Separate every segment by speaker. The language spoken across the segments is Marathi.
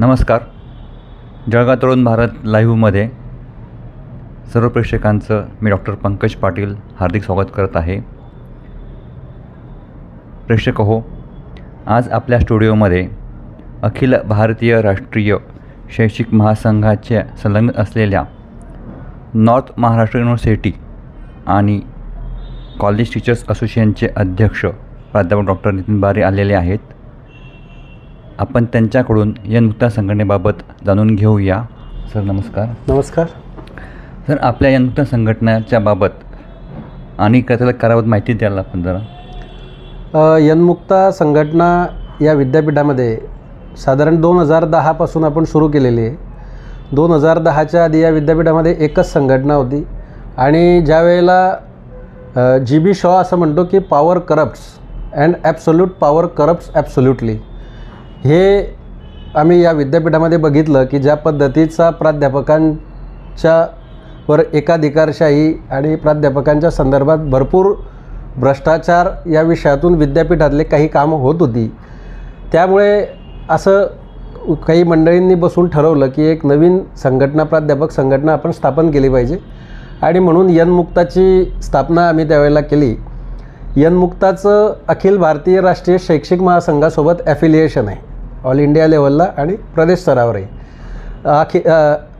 Speaker 1: नमस्कार. जळगाव तरुण भारत लाईव्हमध्ये सर्व प्रेक्षकांचं मी डॉक्टर पंकज पाटील हार्दिक स्वागत करत आहे. प्रेक्षक हो आज आपल्या स्टुडिओमध्ये अखिल भारतीय राष्ट्रीय शैक्षिक महासंघाच्या संलग्न असलेल्या नॉर्थ महाराष्ट्र युनिव्हर्सिटी आणि कॉलेज टीचर्स असोसिएशनचे अध्यक्ष प्राध्यापक डॉक्टर नितीन बारे आलेले आहेत. आपण त्यांच्याकडून या नूतन संघटनेबाबत जाणून घेऊया. सर नमस्कार.
Speaker 2: नमस्कार.
Speaker 1: सर आपल्या या नूतन संघटनेच्या बाबत आणि त्याला कराबाबत माहिती द्याल आपण जरा?
Speaker 2: यनमुक्ता संघटना या विद्यापीठामध्ये साधारण दोन हजार दहापासून आपण सुरू केलेली आहे. दोन हजार दहाच्या आधी या विद्यापीठामध्ये एकच संघटना होती आणि ज्या वेळेला जी बी शॉ असं म्हणतो की power corrupts and absolute power corrupts absolutely हे आम्ही या विद्यापीठामध्ये बघितलं की ज्या पद्धतीचा प्राध्यापकांच्या वर एकाधिकारशाही आणि प्राध्यापकांच्या संदर्भात भरपूर भ्रष्टाचार या विषयातून विद्यापीठातले काही कामं होत होती. त्यामुळे असं काही मंडळींनी बसून ठरवलं की एक नवीन संघटना प्राध्यापक संघटना आपण स्थापन केली पाहिजे. आणि म्हणून यनमुक्ताची स्थापना आम्ही त्यावेळेला केली. यनमुक्ताचं अखिल भारतीय राष्ट्रीय शैक्षिक महासंघासोबत ॲफिलिएशन आहे. ऑल इंडिया लेवलला आणि प्रदेश स्तरावरही. अखि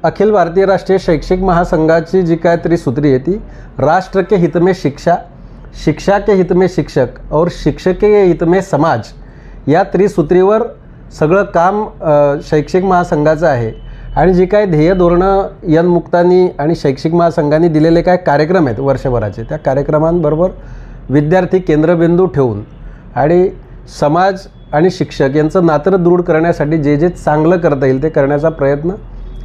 Speaker 2: अखिल भारतीय राष्ट्रीय शैक्षिक महासंघाची जी काय त्रिसूत्री आहे ती राष्ट्र के हित में शिक्षा शिक्षा के हित में शिक्षक और शिक्षक के हित में समाज या त्रिसूत्रीवर सगळं काम शैक्षिक महासंघाचं आहे. आणि जी काय ध्येय धोरणं यनमुक्तांनी आणि शैक्षिक महासंघांनी दिलेले काय कार्यक्रम आहेत वर्षभराचे त्या कार्यक्रमांबरोबर विद्यार्थी केंद्रबिंदू ठेवून आणि समाज आणि शिक्षक यांचं नातं दृढ करण्यासाठी जे जे चांगलं करता येईल ते करण्याचा प्रयत्न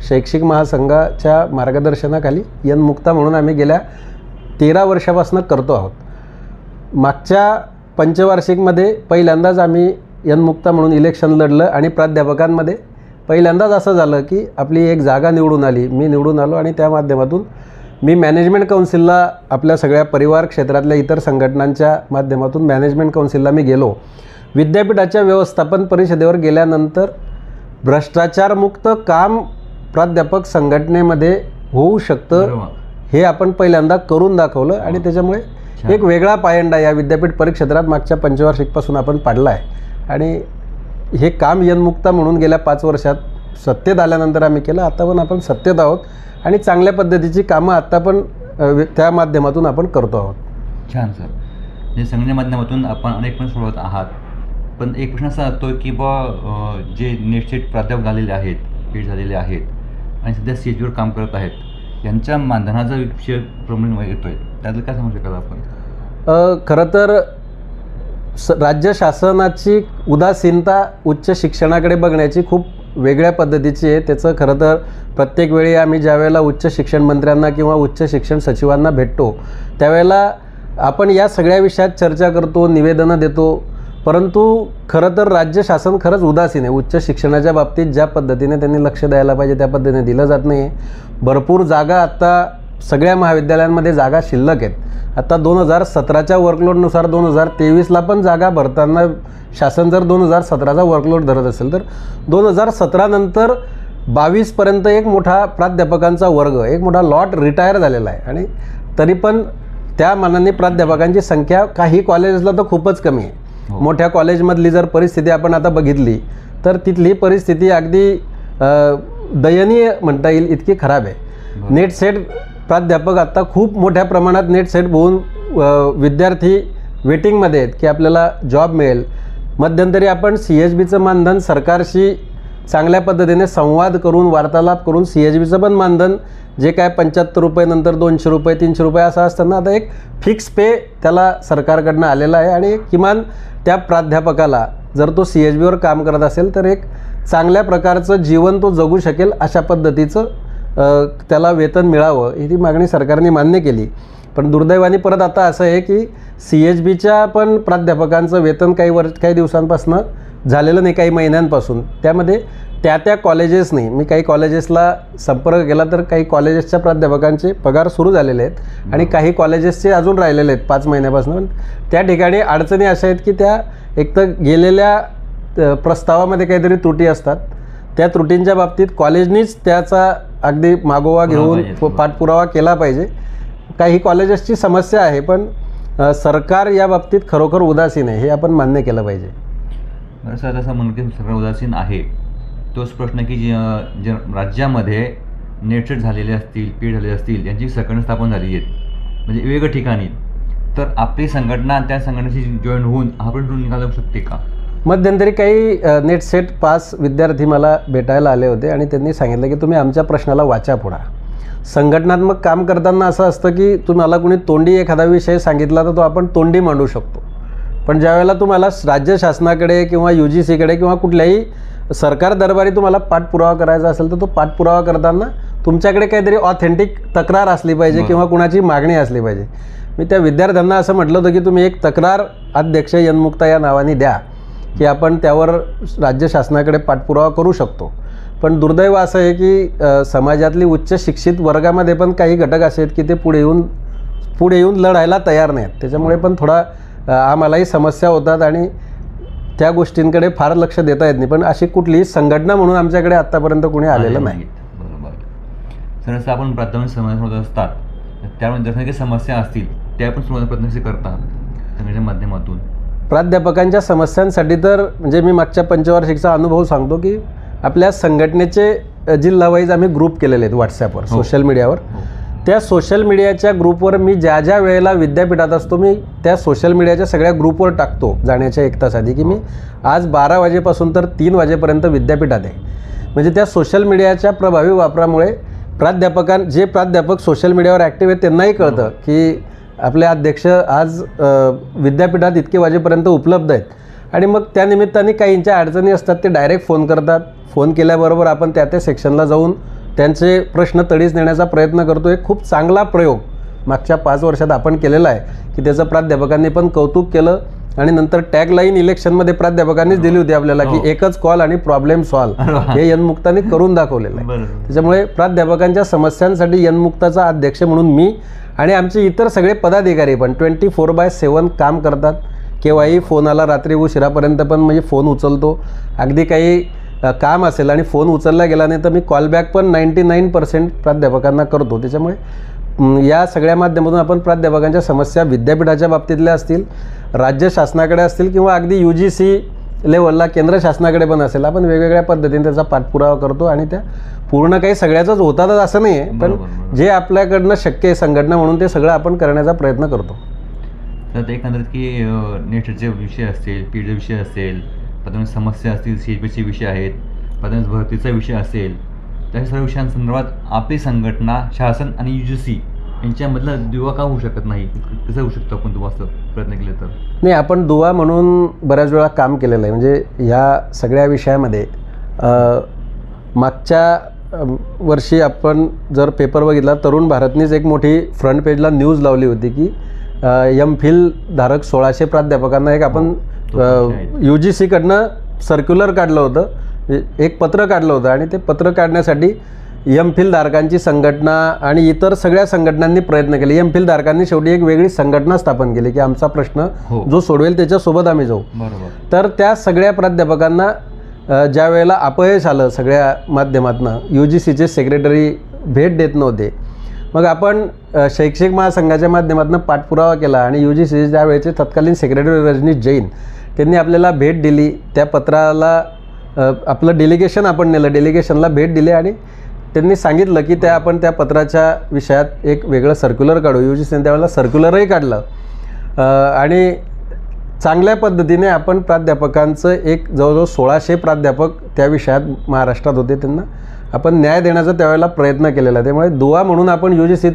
Speaker 2: शैक्षिक महासंघाच्या मार्गदर्शनाखाली यनमुक्ता म्हणून आम्ही गेल्या तेरा वर्षापासून करतो आहोत. मागच्या पंचवार्षिकमध्ये पहिल्यांदाच आम्ही यनमुक्ता म्हणून इलेक्शन लढलं आणि प्राध्यापकांमध्ये पहिल्यांदाच असं झालं की आपली एक जागा निवडून आली. मी निवडून आलो आणि त्या माध्यमातून मी मॅनेजमेंट काउन्सिलला आपल्या सगळ्या परिवार क्षेत्रातल्या इतर संघटनांच्या माध्यमातून मॅनेजमेंट काउन्सिलला मी गेलो. विद्यापीठाच्या व्यवस्थापन परिषदेवर गेल्यानंतर भ्रष्टाचारमुक्त काम प्राध्यापक संघटनेमध्ये होऊ शकतं. हे आपण पहिल्यांदा करून दाखवलं आणि त्याच्यामुळे एक वेगळा पायंडा या विद्यापीठ परिक्षेत्रात मागच्या पंचवार्षिकपासून आपण पाडला आहे आणि हे काम यनमुक्ता म्हणून गेल्या पाच वर्षात सत्तेत आल्यानंतर आम्ही केलं. आता पण आपण सत्तेत आहोत आणि चांगल्या पद्धतीची कामं आत्ता पण त्या माध्यमातून आपण करतो आहोत.
Speaker 1: छान सर. म्हणजे संघटने माध्यमातून आपण अनेक पण सोडवत आहात. पण एक प्रश्न असा असतो की बा जे नेट सेट प्राध्यापक झालेले आहेत पीठ झालेले आहेत आणि सध्या सी एच काम करत आहेत यांच्या मानधनाचा विषय प्रमाण येतो आहे त्यातलं काय सांगू शकाल आपण?
Speaker 2: खरं तर स राज्य शासनाची उदासीनता उच्च शिक्षणाकडे बघण्याची खूप वेगळ्या पद्धतीची आहे. त्याचं खरं तर प्रत्येक वेळी आम्ही ज्यावेळेला उच्च शिक्षण मंत्र्यांना किंवा उच्च शिक्षण सचिवांना भेटतो त्यावेळेला आपण या सगळ्या विषयात चर्चा करतो निवेदनं देतो. परंतु खरं तर राज्य शासन खरंच उदासीन आहे. उच्च शिक्षणाच्या बाबतीत ज्या पद्धतीने त्यांनी लक्ष द्यायला पाहिजे त्या पद्धतीने दिलं जात नाही आहे भरपूर जागा आत्ता सगळ्या महाविद्यालयांमध्ये जागा शिल्लक आहेत. आता दोन हजार सतराच्या वर्कलोडनुसार दोन हजार तेवीसला पण जागा भरताना शासन जर दोन हजार सतराचा वर्कलोड धरत असेल तर दोन हजार सतरानंतर बावीसपर्यंत एक मोठा प्राध्यापकांचा वर्ग एक मोठा लॉट रिटायर झालेला आहे. आणि तरी पण त्या मानाने प्राध्यापकांची संख्या काही कॉलेजेसला तर खूपच कमी आहे. मोठ्या कॉलेजमधली जर परिस्थिती आपण आता बघितली तर तिथली परिस्थिती अगदी दयनीय म्हणता येईल इतकी खराब आहे. नेट सेट प्राध्यापक आत्ता खूप मोठ्या प्रमाणात नेट सेट होऊन विद्यार्थी वेटिंगमध्ये आहेत की आपल्याला जॉब मिळेल. मध्यंतरी आपण सी एच बीचं मानधन सरकारशी चांगल्या पद्धतीने संवाद करून वार्तालाप करून सी एच बीचं पण मानधन जे काय पंच्याहत्तर रुपये नंतर दोनशे रुपये तीनशे रुपये असं असताना आता एक फिक्स पे त्याला सरकारकडनं आलेला आहे आणि किमान त्या प्राध्यापकाला जर तो सी एच बीवर काम करत असेल तर एक चांगल्या प्रकारचं जीवन तो जगू शकेल अशा पद्धतीचं त्याला वेतन मिळावं ही मागणी सरकारने मान्य केली. पण दुर्दैवाने परत आता असं आहे की सी एच बीच्या पण प्राध्यापकांचं वेतन काही वर्ष काही दिवसांपासून झालेलं नाही काही महिन्यांपासून. त्यामध्ये त्या त्या कॉलेजेसनी मी काही कॉलेजेसला संपर्क केला तर काही कॉलेजेसच्या प्राध्यापकांचे पगार सुरू झालेले आहेत आणि काही कॉलेजेसचे अजून राहिलेले आहेत पाच महिन्यापासून. त्या ठिकाणी अडचणी अशा आहेत की त्या एक तर गेलेल्या प्रस्तावामध्ये काहीतरी त्रुटी असतात. त्या त्रुटींच्या बाबतीत कॉलेजनीच त्याचा अगदी मागोवा घेऊन. पाठपुरावा केला पाहिजे. काही कॉलेजेसची समस्या आहे पण सरकार या बाबतीत खरोखर उदासीन आहे हे आपण मान्य केलं पाहिजे.
Speaker 1: सर असं म्हणून की सगळं उदासीन आहे. तोच प्रश्न की जे जे राज्यामध्ये नेटसेट झालेले असतील पी झाले असतील यांची संघटना स्थापन झाली आहेत म्हणजे वेगळ्या ठिकाणी. तर आपली संघटना त्या संघटनेशी जॉईन होऊन आपण पण निकाल शकते का?
Speaker 2: मध्यंतरी काही नेट सेट पास विद्यार्थी मला भेटायला आले होते आणि त्यांनी सांगितलं की तुम्ही आमच्या प्रश्नाला वाचा पुढा. संघटनात्मक काम करताना असं असतं की तुम्हाला कुणी तोंडी एखादा विषय सांगितला तर तो आपण तोंडी मांडू शकतो. पण ज्यावेळेला तुम्हाला राज्य शासनाकडे किंवा यू जी सीकडे किंवा कुठल्याही सरकार दरबारी तुम्हाला पाठपुरावा करायचा असेल तर तो पाठपुरावा करताना तुमच्याकडे काहीतरी ऑथेंटिक तक्रार असली पाहिजे. किंवा कुणाची मागणी असली पाहिजे. मी त्या विद्यार्थ्यांना असं म्हटलं होतं की तुम्ही एक तक्रार अध्यक्ष यनमुक्ता या नावाने द्या की आपण त्यावर राज्य शासनाकडे पाठपुरावा करू शकतो. पण दुर्दैव असं आहे की समाजातली उच्च शिक्षित वर्गामध्ये पण काही घटक असे आहेत की ते पुढे येऊन पुढे येऊन लढायला तयार नाहीत. त्याच्यामुळे पण थोडा आम्हालाही समस्या होतात आणि त्या गोष्टींकडे फार लक्ष देता येत नाही. पण अशी कुठलीही संघटना म्हणून आमच्याकडे आत्तापर्यंत कोणी आलेलं नाही.
Speaker 1: बरोबर. सर असं आपण प्राथमिक होत असतात त्यामध्ये जसं काही समस्या असतील त्या पण सुरुवात प्रयत्न करतात संघटनेच्या माध्यमातून.
Speaker 2: प्राध्यापकांच्या समस्यांसाठी तर म्हणजे मी मागच्या पंचवार्षिकचा अनुभव सांगतो की आपल्या संघटनेचे जिल्हावाईज आम्ही ग्रुप केलेले आहेत व्हॉट्सॲपवर. सोशल मीडियावर त्या सोशल मीडियाच्या ग्रुपवर मी ज्या ज्या वेळेला विद्यापीठात असतो मी त्या सोशल मीडियाच्या सगळ्या ग्रुपवर टाकतो जाण्याच्या एक तास आधी की मी आज बारा वाजेपासून तर तीन वाजेपर्यंत विद्यापीठात आहे. म्हणजे त्या सोशल मीडियाच्या प्रभावी वापरामुळे प्राध्यापकां जे प्राध्यापक सोशल मीडियावर ॲक्टिव्ह आहेत त्यांनाही कळतं की आपले अध्यक्ष आज विद्यापीठात इतके वाजेपर्यंत उपलब्ध आहेत. आणि मग त्या निमित्ताने काहींच्या अडचणी असतात ते डायरेक्ट फोन करतात. फोन केल्याबरोबर आपण त्या त्या सेक्शनला जाऊन त्यांचे प्रश्न तडीस नेण्याचा प्रयत्न करतो एक खूप चांगला प्रयोग मागच्या पाच वर्षात आपण केलेला आहे की त्याचं प्राध्यापकांनी पण कौतुक केलं आणि नंतर टॅगलाईन इलेक्शनमध्ये प्राध्यापकांनीच दिली होती आपल्याला की
Speaker 1: हो.
Speaker 2: एकच कॉल आणि प्रॉब्लेम सॉल्व्ह हे यनमुक्ताने करून दाखवलेलं आहे. त्याच्यामुळे प्राध्यापकांच्या समस्यांसाठी यनमुक्ताचा अध्यक्ष म्हणून मी आणि आमचे इतर सगळे पदाधिकारी पण ट्वेंटी फोर बाय सेवन काम करतात. केव्हाही फोन आला रात्री उशिरापर्यंत पण म्हणजे फोन उचलतो. अगदी काही काम असेल आणि फोन उचलला गेला नाही तर मी कॉलबॅक पण नाईंटी नाईन पर्सेंट प्राध्यापकांना करतो त्याच्यामुळे या सगळ्या माध्यमातून आपण प्राध्यापकांच्या समस्या विद्यापीठाच्या बाबतीतल्या असतील राज्य शासनाकडे असतील किंवा अगदी यू जी सी लेवलला केंद्र शासनाकडे पण असेल आपण वेगवेगळ्या पद्धतीने त्याचा पाठपुरावा करतो आणि त्या पूर्ण काही सगळ्याचंच होतातच असं नाही आहे पण. जे आपल्याकडनं शक्य आहे संघटना म्हणून ते सगळं आपण करण्याचा प्रयत्न करतो
Speaker 1: तर ते एकंदरीत की नेटचे विषय असतील पीडचे विषय असेल प्राथमिक समस्या असतील सी पीचे विषय आहेत प्राथमिक भरतीचा विषय असेल त्या सर्व विषयांसंदर्भात आपली संघटना शासन आणि यू जी सी यांच्यामधला दुवा का होऊ शकत नाही? कसं होऊ शकतो आपण दुवा असं प्रयत्न केले तर?
Speaker 2: नाही आपण दुवा म्हणून बऱ्याच वेळा काम केलेलं आहे. म्हणजे ह्या सगळ्या विषयामध्ये मागच्या वर्षी आपण जर पेपर बघितला तरुण भारतनीच एक मोठी फ्रंट पेजला न्यूज लावली होती की एम फिल धारक सोळाशे प्राध्यापकांना एक आपण यू जी सीकडनं सर्क्युलर काढलं होतं. एक पत्र काढलं होतं आणि ते पत्र काढण्यासाठी एम फिल धारकांची संघटना आणि इतर सगळ्या संघटनांनी प्रयत्न केले. एम फिल धारकांनी शेवटी एक वेगळी संघटना स्थापन केली की आमचा प्रश्न
Speaker 1: हो.
Speaker 2: जो सोडवेल त्याच्यासोबत आम्ही जाऊ. तर त्या सगळ्या प्राध्यापकांना ज्या वेळेला अपयश आलं सगळ्या माध्यमातनं यू जी सीचे सेक्रेटरी भेट देत नव्हते. मग आपण अ, शैक्षणिक महासंघाच्या माध्यमातून पाठपुरावा केला आणि यू जी सीचे त्यावेळेचे तत्कालीन सेक्रेटरी रजनीश जैन त्यांनी आपल्याला भेट दिली. त्या पत्राला आपलं डेलिगेशन आपण नेलं. डेलिगेशनला भेट दिली आणि त्यांनी सांगितलं की त्या आपण त्या पत्राच्या विषयात एक वेगळं सर्क्युलर काढू. यू जी सीने त्यावेळेला सर्क्युलरही काढलं आणि चांगल्या पद्धतीने आपण प्राध्यापकांचं एक जवळजवळ सोळाशे प्राध्यापक त्या विषयात महाराष्ट्रात होते. त्यांना आपण न्याय देण्याचा त्यावेळेला प्रयत्न केलेला. आहे त्यामुळे दुवा म्हणून आपण यू जी सीत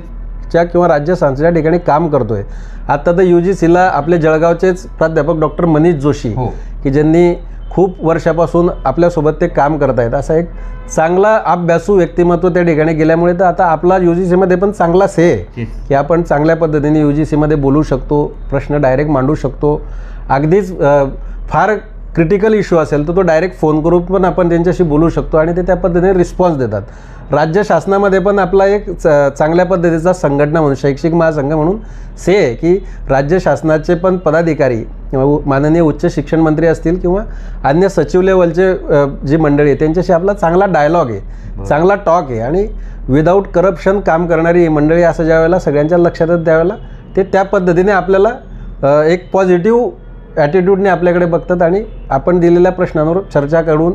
Speaker 2: सीच्या किंवा राज्य संस्थेच्या ठिकाणी काम करतो आहे आत्ता तर यू जी सीला आपले जळगावचेच प्राध्यापक डॉक्टर मनीष जोशी
Speaker 1: हो.
Speaker 2: की ज्यांनी खूप वर्षापासून आपल्यासोबत ते काम करत आहेत. असा एक चांगला अभ्यासू व्यक्तिमत्व त्या ठिकाणी गेल्यामुळे तर आता आपला यू जी सीमध्ये पण चांगला से की आपण चांगल्या पद्धतीने यू जी सीमध्ये बोलू शकतो प्रश्न डायरेक्ट मांडू शकतो. अगदीच फार क्रिटिकल इश्यू असेल तर तो डायरेक्ट फोन करून पण आपण त्यांच्याशी बोलू शकतो आणि ते त्या पद्धतीने रिस्पॉन्स देतात. राज्य शासनामध्ये पण आपला एक च- चांगल्या पद्धतीचा संघटना म्हणून शैक्षणिक महासंघ म्हणून से आहे की राज्य शासनाचे पण पदाधिकारी माननीय उच्च शिक्षण मंत्री असतील किंवा अन्य सचिव लेवलचे जी मंडळी आहे त्यांच्याशी आपला चांगला डायलॉग आहे चांगला टॉक आहे आणि विदाऊट करप्शन काम करणारी मंडळी असं ज्यावेळेला सगळ्यांच्या लक्षात येतं त्यावेळेला ते त्या पद्धतीने आपल्याला एक पॉझिटिव्ह ॲटिट्यूडने आपल्याकडे बघतात आणि आपण दिलेल्या प्रश्नांवर चर्चा करून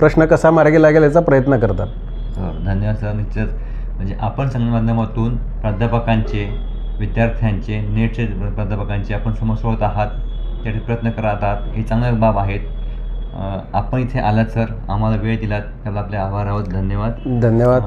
Speaker 2: प्रश्न कसा मार्गी लागेल याचा प्रयत्न करतात.
Speaker 1: हो, धन्यवाद सर निश्चित. म्हणजे आपण संघ माध्यमातून प्राध्यापकांचे विद्यार्थ्यांचे नेटचे प्राध्यापकांचे आपण समस्या होत आहात त्यासाठी प्रयत्न करत आहात. हे चांगल्या बाब आहेत. आपण इथे आलात सर. आम्हाला वेळ दिलात. त्याला आपले आभार आहोत. धन्यवाद.
Speaker 2: धन्यवाद.